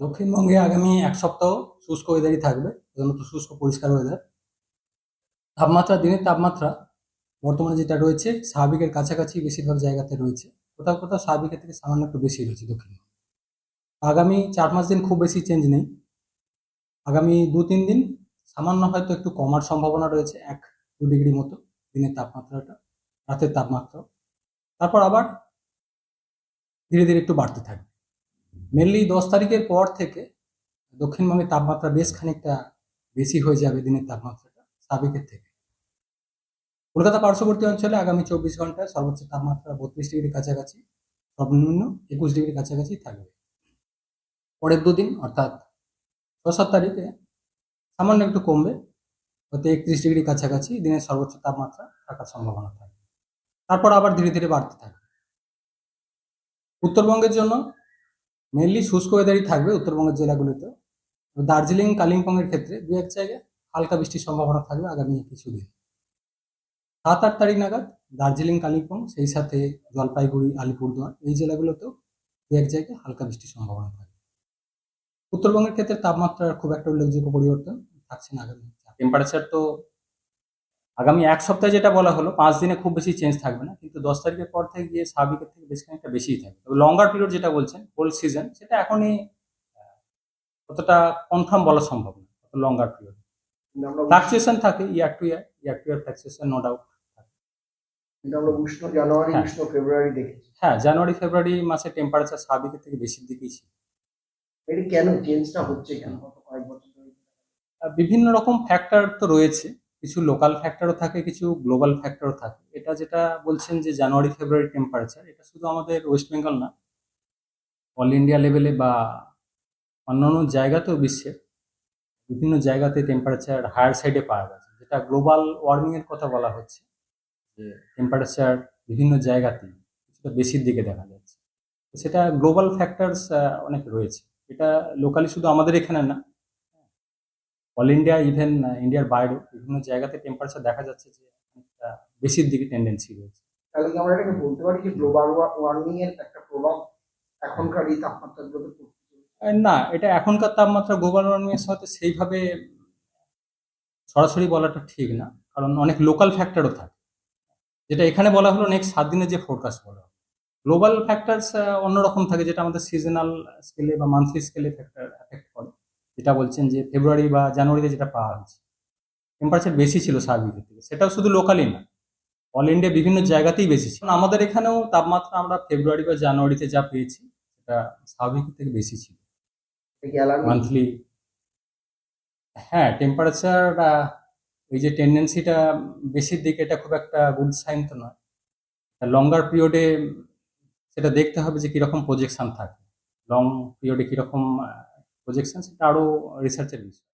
দক্ষিণবঙ্গে আগামী এক সপ্তাহ শুষ্ক ওয়েদারই থাকবে প্রধানত শুষ্ক পরিষ্কার ওয়েদার তাপমাত্রা, দিনের তাপমাত্রা বর্তমানে যেটা রয়েছে, স্বাভাবিকের কাছাকাছি বেশিরভাগ জায়গাতে রয়েছে। কোথাও কোথাও স্বাভাবিকের থেকে সামান্য একটু বেশি রয়েছে দক্ষিণবঙ্গে। আগামী চার পাঁচ দিন খুব বেশি চেঞ্জ নেই। আগামী দু তিন দিন সামান্য হয়তো একটু কমার সম্ভাবনা রয়েছে, এক দু ডিগ্রি মতো দিনের তাপমাত্রাটা, রাতের তাপমাত্রা তারপর আবার ধীরে ধীরে একটু বাড়তে থাকবে। মেনলি দশ তারিখের পর থেকে দক্ষিণবঙ্গের তাপমাত্রা বেশ খানিকটা বেশি হয়ে যাবে দিনের তাপমাত্রাটা স্বাভাবিকের থেকে। কলকাতা পার্শ্ববর্তী অঞ্চলে আগামী চব্বিশ ঘন্টায় সর্বোচ্চ তাপমাত্রা বত্রিশ ডিগ্রির কাছাকাছি, সর্বনিম্ন একুশ ডিগ্রির কাছাকাছি থাকবে। পরের দুদিন, অর্থাৎ ছ সাত তারিখে সামান্য একটু কমবে, হয়তো একত্রিশ ডিগ্রির কাছাকাছি দিনের সর্বোচ্চ তাপমাত্রা থাকার সম্ভাবনা থাকবে। তারপর আবার ধীরে ধীরে বাড়তে থাকবে। উত্তরবঙ্গের জন্য মেনলি শুষ্ক ওয়েদারই থাকবে উত্তরবঙ্গের জেলাগুলিতে। দার্জিলিং কালিম্পংয়ের ক্ষেত্রে দু এক জায়গায় হালকা বৃষ্টির সম্ভাবনা থাকবে আগামী কিছুদিন সাত আট তারিখ নাগাদ দার্জিলিং, কালিম্পং, সেই সাথে জলপাইগুড়ি, আলিপুরদুয়ার এই জেলাগুলোতেও দু এক জায়গায় হালকা বৃষ্টির সম্ভাবনা থাকবে। উত্তরবঙ্গের ক্ষেত্রে তাপমাত্রার খুব একটা উল্লেখযোগ্য পরিবর্তন থাকছে না আগামী টেম্পারেচার তো আগামী এক সপ্তাহে যেটা বলা হলো পাঁচ দিনে খুব বেশি চেঞ্জ থাকবে না কিন্তু দশ তারিখের পর থেকে গিয়ে স্বাভাবিকের থেকে বেশ খানিকটা বেশিই থাকবে। তবে লঙ্গার পিরিয়ড যেটা বলছেন কোল্ড সিজন সেটা এখনই অতটা কনফার্ম বলা সম্ভব না অত লঙ্গার পিরিয়ড ফ্লাকচুয়েশন থাকে year to year year to year fluctuation no doubt কিন্তু আমরা উষ্ণ জানুয়ারি হ্যাঁ। উষ্ণ ফেব্রুয়ারি দেখেছি। হ্যাঁ জানুয়ারি ফেব্রুয়ারি মাসে টেম্পারেচার স্বাভাবিকের থেকে বেশির দিকেই ছিল। এটি কেন চেঞ্জটা হচ্ছে কেন? কয়েক বছর বিভিন্ন রকম ফ্যাক্টর তো রয়েছে। কিছু লোকাল ফ্যাক্টরও থাকে, কিছু গ্লোবাল ফ্যাক্টরও থাকে। এটা যেটা বলছেন যে জানুয়ারি, ফেব্রুয়ারি টেম্পারেচার এটা শুধু আমাদের ওয়েস্ট বেঙ্গল না অল ইন্ডিয়া লেভেলে বা অন্যান্য জায়গাতেও বিশ্বের বিভিন্ন জায়গাতে টেম্পারেচার হায়ার সাইডে পাওয়া গেছে। যেটা গ্লোবাল ওয়ার্মিংয়ের কথা বলা হচ্ছে, যে টেম্পারেচার বিভিন্ন জায়গাতেই কিছুটা বেশির দিকে দেখা যাচ্ছে। সেটা গ্লোবাল ফ্যাক্টরস অনেক রয়েছে। এটা লোকালি শুধু আমাদের এখানে না অল ইন্ডিয়া ইভেন ইন্ডিয়ার বাইরেও বিভিন্ন জায়গাতে টেম্পারেচার দেখা যাচ্ছে যে বেশির দিকে টেন্ডেন্সি রয়েছে। তাহলে কি আমরা এটাকে বলতে পারি যে গ্লোবাল ওয়ার্মিং এর একটা প্রভাব এখনকার এই তাপমাত্রাগুলোতে না এটা এখনকার তাপমাত্রা গ্লোবাল ওয়ার্মিং এর সাথে সেইভাবে সরাসরি বলাটা ঠিক না কারণ অনেক লোকাল ফ্যাক্টরও থাকে। যেটা এখানে বলা হলো নেক্সট সাত দিনের যে ফোরকাস্ট বলা হলো। গ্লোবাল ফ্যাক্টরস অন্যরকম থাকে যেটা আমাদের সিজনাল স্কেলে বা মান্থলি স্কেলে ফ্যাক্টর যেটা বলছেন যে ফেব্রুয়ারি বা জানুয়ারিতে যেটা পাওয়া হয়েছে। টেম্পারেচার বেশি ছিল স্বাভাবিকের থেকে সেটাও শুধু লোকালি না অল ইন্ডিয়া বিভিন্ন জায়গাতেই বেশি ছিল। আমাদের এখানেও তাপমাত্রা আমরা ফেব্রুয়ারি বা জানুয়ারিতে যা পেয়েছি সেটা স্বাভাবিকের থেকে বেশি ছিল। মান্থলি হ্যাঁ টেম্পারেচার এই যে টেন্ডেন্সিটা বেশির দিকে এটা খুব একটা গুড সাইন তো নয়। লঙ্গার পিরিয়ডে সেটা দেখতে হবে যে কীরকম প্রজেকশন থাকে। লং পিরিয়ডে কীরকম প্রজেকশন সেটা আরও রিসার্চের বিষয়।